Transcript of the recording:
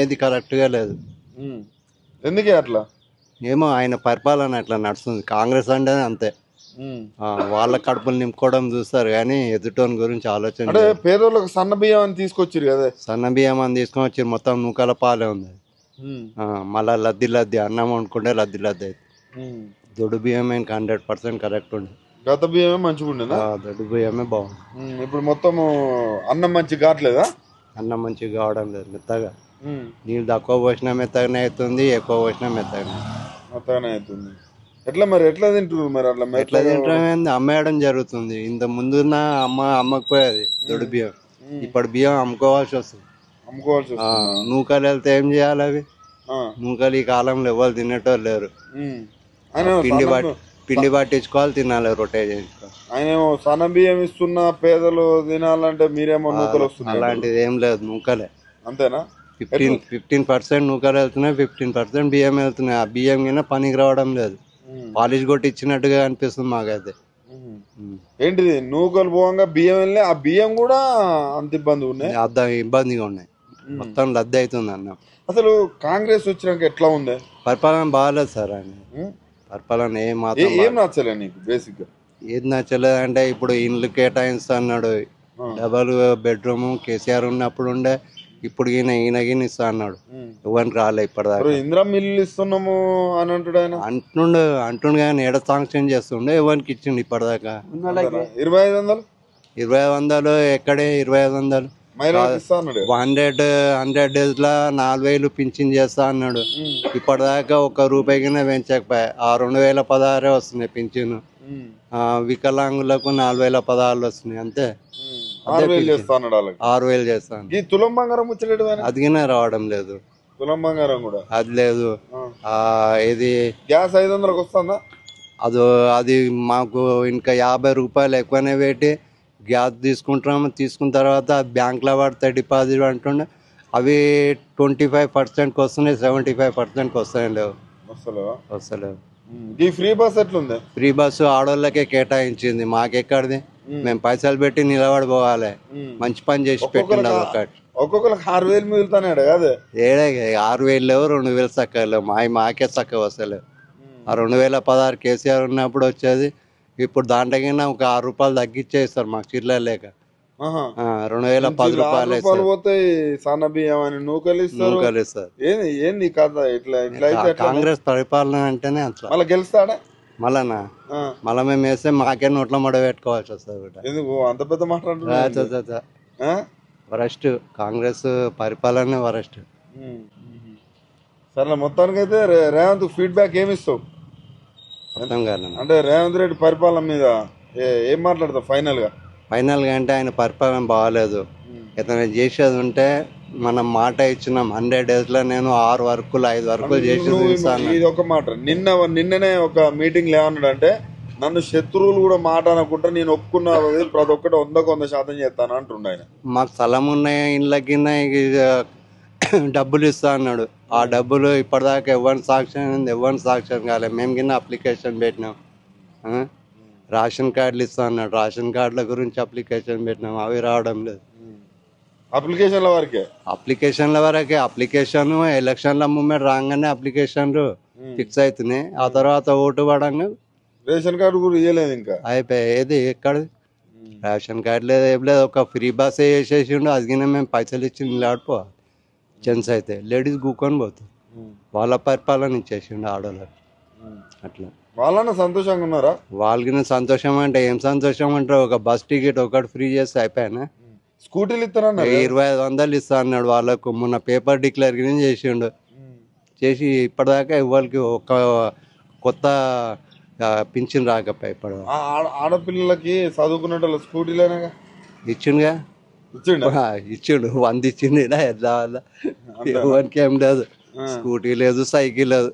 ఏది కరెక్ట్గా లేదు. ఎందుకే అట్లా? ఏమో ఆయన పరిపాలన అట్లా నడుస్తుంది. కాంగ్రెస్ అంటే అంతే. వాళ్ళ కడుపులు నింపుకోవడం చూస్తారు కానీ ఎదుటోని గురించి ఆలోచన అంటే. పేదోళ్ళకి సన్న బియ్యం అని తీసుకొచ్చిరు కదా? సన్న బియ్యం అని తీసుకొని వచ్చి మొత్తం నూకల పాలే ఉంది. మళ్ళా లద్ది లద్ది అన్నం వండుకుంటే లద్ది లద్ది అయితే. దొడ్డు బియ్యం ఇంకా హండ్రెడ్ పర్సెంట్ కరెక్ట్ ఉంది గత బియ్యమే మంచిగా ఉండేనా? దొడ్డు బియ్యమే బాగుంది. ఇప్పుడు మొత్తము అన్నం మంచిగా కావట్లేదా? అన్నం మంచిగా కావడం లేదు మెత్తగా. నీళ్ళు తక్కువ పోసినా మెత్తగానే అవుతుంది ఎక్కువ పోసినా మెత్తగానే. మొత్తగానే అవుతుంది. ఎట్లా మరి ఎట్లా తింటున్నారు మరి అట్లా ఎట్లా తింటాం అమ్మేయడం జరుగుతుంది. ఇంత ముందున్న అమ్మ అమ్మకపోయేది దొడ్డు బియ్యం. ఇప్పుడు బియ్యం అమ్ముకోవాల్సి వస్తుంది. అమ్ముకోవాల్సి వస్తుంది. నూకలు వెళ్తే ఏం చేయాలి అవి. నూకలు ఈ కాలంలో ఎవరు తినేటోళ్ళు లేరు. పిండి పిండి పట్టించుకోవాలి తినాలి రొట్టె చేయించుకోవాలి. ఆయన సన్న బియ్యం ఇస్తున్న పేదలు తినాలంటే మీరేమో నూకలు వస్తున్నాయి అలాంటిది ఏం లేదు నూకలే. అంతేనా? ఫిఫ్టీన్ ఫిఫ్టీన్ పర్సెంట్ నూకలు వెళ్తున్నాయి ఫిఫ్టీన్ పర్సెంట్ బియ్యం వెళ్తున్నాయి. ఆ బియ్యం కింద పనికి రావడం లేదు. పాలిష్ కొట్టి ఇచ్చినట్టుగా అనిపిస్తుంది మాకైతే. ఏంటిది? నూకలు పోవంగా బియ్యం వెళ్ళి ఆ బియ్యం కూడా అంత ఇబ్బంది ఉన్నాయి? అర్థం ఇబ్బందిగా ఉన్నాయి. మొత్తం లద్ది అవుతుంది అన్న. అసలు కాంగ్రెస్ వచ్చినాక ఎట్లా ఉంది? పరిపాలన బాగాలేదు సార్ ఆయన? పరిపాలన ఏం మాత్రం ఏం నచ్చలే నీకు ఏది నచ్చలేదు అంటే ఇప్పుడు ఇండ్లు కేటాయిస్తా అన్నాడు. డబల్ బెడ్రూమ్ కేసీఆర్ ఉన్నప్పుడు ఉండే ఇప్పుడు ఈయన ఈయన ఈయన ఇస్తా అన్నాడు. ఎవరికి రాలే ఇప్పటిదాకా. ఇందిరా మిల్లు ఇస్తున్నాము అని అంటాడు ఆయన. అంటుండు అంటుండు కానీ ఏడ సాంక్షన్ చేస్తుండే ఎవరికి ఇచ్చిండు ఇప్పటిదాకా? ఇరవై ఐదు వందలు? ఇరవై వందలు ఎక్కడే? ఇరవై ఐదు వందలు. హండ్రెడ్ హండ్రెడ్ డేస్ లా నాలుగు వేలు పింఛన్ చేస్తా అన్నాడు. ఇప్పటిదాకా ఒక రూపాయి కింద పెంచకపోయా. ఆ రెండు వేల పదహారే వస్తున్నాయి పింఛన్. వికలాంగులకు నాలుగు వేల పదహారులు వస్తున్నాయి అంతే. ఆరు వేలు చేస్తా అన్నాడు వాళ్ళకి. ఆరు వేలు చేస్తాను ఈ తులం బంగారం ముచ్చలేడు అదిగినా రావడం లేదు. తులం బంగారం కూడా? అది లేదు. ఇది గ్యాస్ ఐదు వందలకు వస్తుందా? అది అది మాకు ఇంకా యాభై రూపాయలు ఎక్కువనే పెట్టి గ్యాస్ తీసుకుంటున్నాము. తీసుకున్న తర్వాత బ్యాంక్లో పడితే డిపాజిట్ అంటుండే. అవి ట్వంటీ ఫైవ్ పర్సెంట్కి వస్తున్నాయి సెవెంటీ ఫైవ్ పర్సెంట్కి వస్తాయి లేవు. వస్తలేవా? వస్తలేవు. ఉమ్. ఈ ఫ్రీ బస్ ఎట్లుంది? ఫ్రీ బస్సు ఆడోళ్ళకే కేటాయించింది. మాకెక్కడిది? మేము. పైసలు పెట్టి నిలబడిపోవాలి. మంచి పని చేసి పెట్టిండు అది ఒకటి. ఒక్కొక్కరికి ఆరు వేలు మిగులుతానేడు కాదే. ఏడే ఆరు వేలు లేవు రెండు వేలు చక్కగా లేవు. మా మాకే చక్కగా వస్తలేవు ఆ రెండు వేల పదహారు కేసీఆర్ ఉన్నప్పుడు వచ్చేది ఇప్పుడు దాంట్లో ఒక ఆరు రూపాయలు తగ్గించేస్తారు మాకు చిల్లర లేక. రెండు వేల పది రూపాయలు పోతాయి సన్న బియ్యం అని నూకలు ఇస్తారు. నూకలు ఇస్తారు. ఏంది ఏంది కథ? ఇట్లా ఇట్లా కాంగ్రెస్ పరిపాలన అంటేనే అట్లా. మళ్ళీ గెలుస్తాడా? మళ్ళా ఆ. మళ్ళీ మేము వేస్తే మాకే నోట్ల మడ పెట్టుకోవాల్సి వస్తుంది బిడ్డ. ఎందుకు? అంత పెద్ద మాట్లాడుతున్నా వరస్ట్. కాంగ్రెస్ పరిపాలన వరస్ట్. సరే మొత్తానికైతే రే- రేవంత్ ఫీడ్బ్యాక్ ఏమి ఇస్తావు? అర్థం కాదు అంటే రేవంత్ రెడ్డి పరిపాలన మీద ఏ- మాట్లాడతావు? ఫైనల్గా. ఫైనల్గా అంటే ఆయన పరిపాలన బాగాలేదు. ఏదైనా చేసేది ఉంటే మనం మాట ఇచ్చినాం హండ్రెడ్ డేస్లో నేను ఆరు వర్కులు ఐదు వర్కులు చేసి ఇది ఒక మాట. నిన్న నిన్ననే ఒక మీటింగ్ ఏమన్నాడు అంటే నన్ను శత్రువులు కూడా మాట అనుకుంటా నేను ఒప్పుకున్న ప్రతి ఒక్కటి వందకు వంద శాతం చేస్తాను అంటుండే ఆయన. మాకు స్థలం ఉన్నాయి ఇండ్లకి డబ్బులు ఇస్తా అన్నాడు. ఆ డబ్బులు ఇప్పటిదాకా ఎవరిని సాక్ష్యం ఎవరిని సాక్ష్యం కాలేదు మేము కింద అప్లికేషన్ పెట్టినాం? రేషన్ కార్డులు ఇస్తా అన్నాడు. రేషన్ కార్డుల గురించి అప్లికేషన్ పెట్టినాం. అవి రావడం లేదు. అప్లికేషన్ల వరకే? అప్లికేషన్ల వరకే. అప్లికేషన్ ఎలక్షన్ల మూమెంట్ రాగానే అప్లికేషన్లు ఫిక్స్ అవుతున్నాయి ఆ తర్వాత ఓటు పడంగా రేషన్ కార్డు కూడా ఇవ్వలేదు ఇంకా? అయిపోయి ఏది? ఎక్కడిది? రేషన్ కార్డు లేదు ఏం లేదు. ఒక ఫ్రీ బస్ వేసేసిండు. అది కింద మేము పైసలు ఇచ్చి నిలాడిపోవాలి జెంట్స్ అయితే. లేడీస్ కూకొని పోతుంది వాళ్ళ పరిపాలన ఇచ్చేసిండు ఆడవాళ్ళకి అట్లా. వాళ్ళన్న సంతోషంగా ఉన్నారా? వాళ్ళకి సంతోషం అంటే ఏం సంతోషం అంటే ఒక బస్ టికెట్ ఒకటి ఫ్రీ చేస్తే అయిపోయానా? స్కూటీలు ఇస్తారన్నా ఇరవై ఐదు వందలు ఇస్తా అన్నాడు వాళ్ళకు. మొన్న పేపర్ డిక్లేర్ గిన చేసిండు. చేసి ఇప్పటిదాకా ఎవరికి ఒక కొత్త పింఛన్ రాకపోయా ఆడ- ఆడపిల్లలకి చదువుకున్నట్టు స్కూటీలేనాగా ఇచ్చిండుగా? ఇచ్చిండ? ఇచ్చిండు. వంద ఇచ్చిండు ఇలా ఎట్లా ఎవరికి ఏం లేదు స్కూటీ లేదు సైకిల్ లేదు.